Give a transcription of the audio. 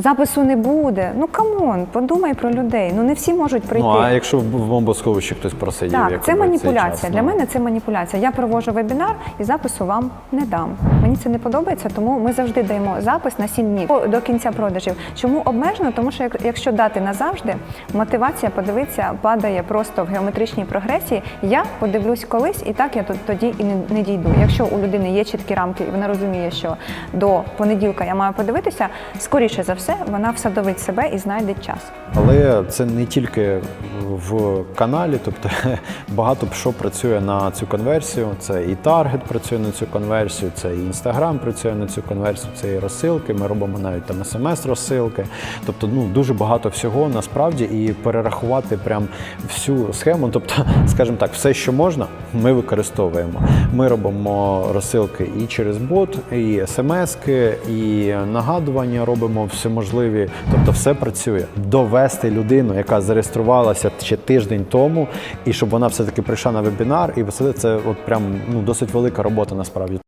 запису не буде. Ну камон, подумай про людей. Ну не всі можуть прийти. Ну а якщо в бомбосховищі хтось просидів, Так, як це маніпуляція. Для ну? мене це маніпуляція. Я провожу вебінар і запису вам не дам. Мені це не подобається, тому ми завжди даємо запис на 7 днів до кінця продажів. Чому обмежено? Тому що як- якщо дати назавжди, мотивація подивитися падає просто в геометричній прогресії. Я подивлюсь колись, і так я тоді і не дійду. Якщо у людини є чіткі рамки, і вона розуміє, що до понеділка я маю подивитися, скоріше за все, вона всадовить себе і знайде час. Але це не тільки в каналі, тобто багато що працює на цю конверсію. Це і таргет працює на цю конверсію, це і інстаграм працює на цю конверсію, це і розсилки. Ми робимо навіть там смс-розсилки. Тобто, ну дуже багато всього насправді і перерахувати прям всю схему. Тобто, скажімо так, все, що можна, ми використовуємо. Ми робимо розсилки і через бот, і смски, і нагадування робимо всеможливі. Тобто, все працює. Довести людину, яка зареєструвалася ще тиждень тому, і щоб вона все таки прийшла на вебінар, і все це от прям ну досить велика робота насправді.